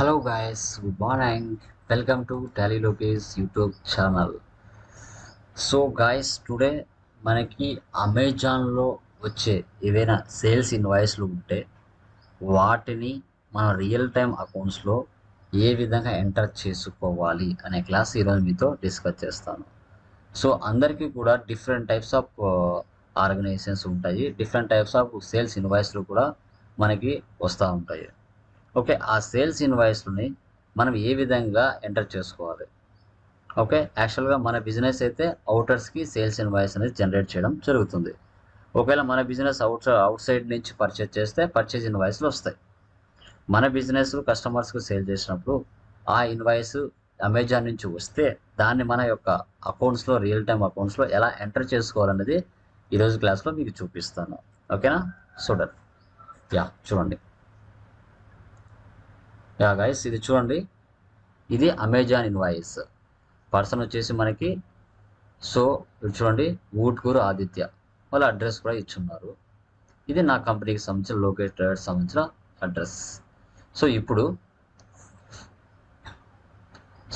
Hello guys good morning welcome to Tally Lokesh YouTube channel so guys today మనకి అమెజాన్లో వచ్చే ఏవైనా sales ఇన్వాయిస్లు ఉంటే వాటిని మన రియల్ టైం అకౌంట్స్లో ఏ విధంగా ఎంటర్ చేసుకోవాలి అనే క్లాస్ ఈరోజు మీతో డిస్కస్ చేస్తాను. సో అందరికీ కూడా డిఫరెంట్ టైప్స్ ఆఫ్ ఆర్గనైజేషన్స్ ఉంటాయి. డిఫరెంట్ టైప్స్ ఆఫ్ సేల్స్ ఇన్వాయిస్లు కూడా మనకి వస్తూ ఉంటాయి. ఓకే ఆ సేల్స్ ఇన్వాయిస్ని మనం ఏ విధంగా ఎంటర్ చేసుకోవాలి? ఓకే యాక్చువల్గా మన బిజినెస్ అయితే అవుటర్స్కి సేల్స్ ఇన్వాయిస్ అనేది జనరేట్ చేయడం జరుగుతుంది. ఒకవేళ మన బిజినెస్ అవుట్ అవుట్ సైడ్ నుంచి పర్చేజ్ చేస్తే పర్చేజ్ ఇన్వాయిస్లు వస్తాయి. మన బిజినెస్ కస్టమర్స్కి సేల్ చేసినప్పుడు ఆ ఇన్వాయిస్ అమెజాన్ నుంచి వస్తే దాన్ని మన యొక్క అకౌంట్స్లో రియల్ టైమ్ అకౌంట్స్లో ఎలా ఎంటర్ చేసుకోవాలనేది ఈరోజు క్లాస్లో మీకు చూపిస్తాను. ఓకేనా? చూడండి యా చూడండి. యా గైస్ ఇది చూడండి. ఇది అమెజాన్ ఇన్వాయిస్ పర్సన్ వచ్చేసి మనకి సో ఇది చూడండి ఊట్కూరు ఆదిత్య. వాళ్ళ అడ్రస్ కూడా ఇచ్చున్నారు. ఇది నా కంపెనీకి సంబంధించిన లొకేటర్ సంబంధించిన అడ్రస్ సో ఇప్పుడు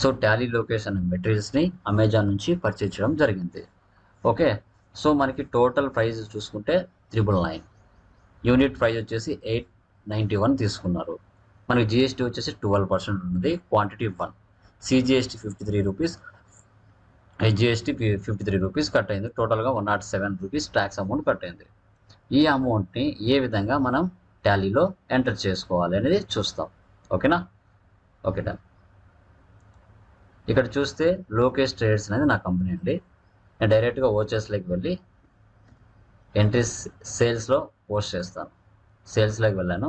సో టాలీ లొకేషన్ మెటీరియల్స్ని అమెజాన్ నుంచి పర్చేజ్ చేయడం జరిగింది. ఓకే సో మనకి టోటల్ ప్రైస్ చూసుకుంటే త్రిబుల్ నైన్ యూనిట్ ప్రైస్ వచ్చేసి ఎయిట్ నైంటీ వన్ తీసుకున్నారు. మనకి జిఎస్టీ వచ్చేసి ట్వెల్వ్ పర్సెంట్ ఉంది quantity one CGST fifty three rupees GST fifty three rupees cut అయింది. టోటల్గా one not seven rupees tax amount cut అయింది. ఈ అమౌంట్ని ఏ విధంగా మనం టాలీలో ఎంటర్ చేసుకోవాలి అనేది చూస్తాం. ఓకేనా ఓకే డన్ ఇక్కడ చూస్తే లోకేష్ ట్రేడర్స్ అనేది నా కంపెనీ అండి. నేను డైరెక్ట్గా ఓచెస్లోకి వెళ్ళి ఎంట్రీస్ సేల్స్లో పోస్ట్ చేస్తాను. సేల్స్లోకి వెళ్ళాను.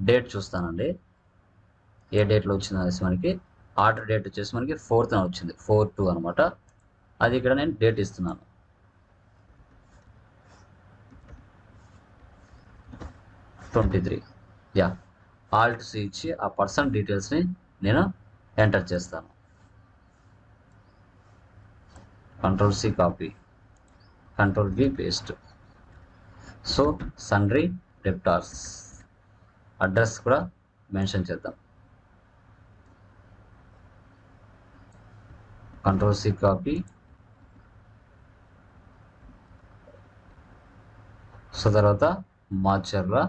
డేట్ చూస్తానండి. ఏ డేట్లో వచ్చింది అనేసి మనకి ఆర్డర్ డేట్ వచ్చేసి మనకి ఫోర్త్న వచ్చింది. ఫోర్ టూ అనమాట. అది ఇక్కడ నేను డేట్ ఇస్తున్నాను. Twenty three. Yeah. Alt C ఇచ్చి ఆ పర్సన్ డీటెయిల్స్ని నేను ఎంటర్ చేస్తాను. Control C copy control B paste so sundry debtors address కూడా మెన్షన్ చేద్దాం. కంట్రోల్ సి కాపీ సో తర్వాత మాచర్ల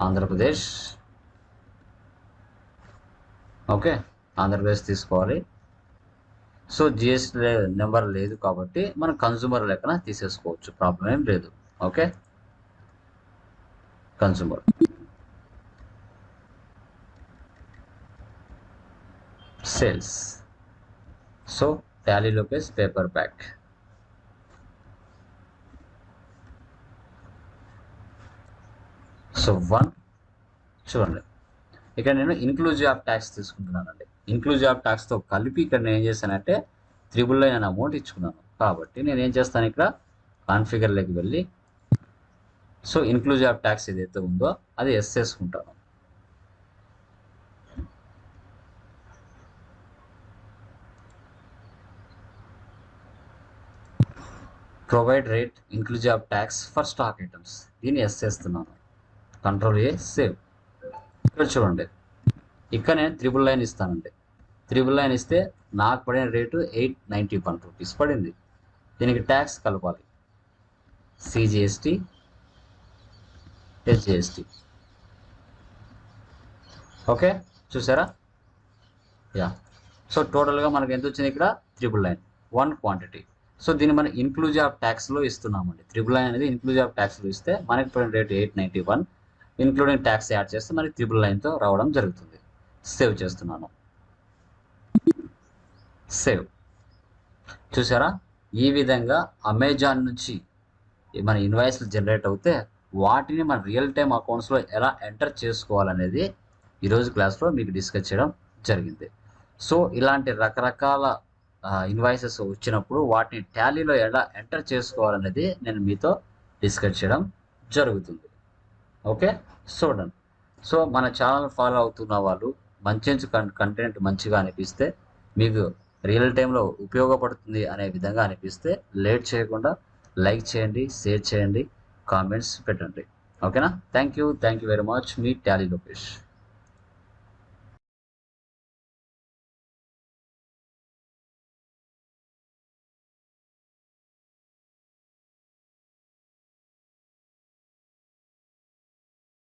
ఆంధ్రప్రదేశ్. ఓకే ఆంధ్రప్రదేశ్ తీసుకోవాలి. సో జిఎస్టీ నెంబర్ లేదు కాబట్టి మనం కన్సూమర్ లెక్కన తీసేసుకోవచ్చు. ప్రాబ్లం ఏం లేదు. Okay? Consumer sales so Tally Lokesh paper back so one చూడండి. ఇక్కడ నేను ఇన్క్లూజివ్ ఆఫ్ ట్యాక్స్ తీసుకుంటున్నానండి. ఇన్క్లూజివ్ ఆఫ్ ట్యాక్స్తో కలిపి ఇక్కడ నేను ఏం చేశానంటే త్రిబుల్ నైన్ అమౌంట్ ఇచ్చుకున్నాను. కాబట్టి నేను ఏం చేస్తాను ఇక్కడ? కాన్ఫిగర్లోకి వెళ్ళి సో ఇన్క్లూజివ్ ఆఫ్ ట్యాక్స్ ఏదైతే ఉందో అది ఎస్ చేసుకుంటాను provide rate inclusive of tax for stock items దీన్ని ఎస్ చేస్తున్నాను. కంట్రోల్ ఏ సేవ్ ఇక్కడ చూడండి. ఇక్కడ నేను త్రిబుల్ లైన్ ఇస్తానండి. త్రిబుల్ లైన్ ఇస్తే నాకు పడిన rate eight ninety one rupees పడింది. దీనికి ట్యాక్స్ కలపాలి. సిజిఎస్టి ఎస్జిఎస్టి ఓకే చూసారా? యా సో టోటల్గా మనకు ఎంత వచ్చింది ఇక్కడ? Triple nine one quantity so దీన్ని మనం ఇన్క్లూజివ్ ఆఫ్ ట్యాక్స్లో ఇస్తున్నామండి. త్రిబుల్ లైన్ అనేది ఇన్క్లూజివ్ ఆఫ్ ట్యాక్స్లో ఇస్తే మనకి పడిన rate eight ninety one including tax add చేస్తే మనకి త్రిబుల్ లైన్తో రావడం జరుగుతుంది. సేవ్ చేస్తున్నాను. సేవ్ చూసారా? ఈ విధంగా అమెజాన్ నుంచి మన ఇన్వాయిస్లు జనరేట్ అవుతే వాటిని మన రియల్ టైమ్ అకౌంట్స్లో ఎలా ఎంటర్ చేసుకోవాలనేది ఈరోజు క్లాస్లో మీకు డిస్కస్ చేయడం జరిగింది. సో ఇలాంటి రకరకాల ఇన్వాయిసెస్ వచ్చినప్పుడు వాటిని ట్యాలీలో ఎలా ఎంటర్ చేసుకోవాలనేది నేను మీతో డిస్కస్ చేయడం జరుగుతుంది. ఓకే? చూడండి సో మన ఛానల్ ఫాలో అవుతున్న వాళ్ళు మంచి కంటెంట్ మంచిగా అనిపిస్తే మీకు రియల్ టైంలో ఉపయోగపడుతుంది అనే విధంగా అనిపిస్తే లేట్ చేయకుండా లైక్ చేయండి షేర్ చేయండి కామెంట్స్ పెట్టండి. ఓకేనా? Thank you thank you very much me Tally Lokesh.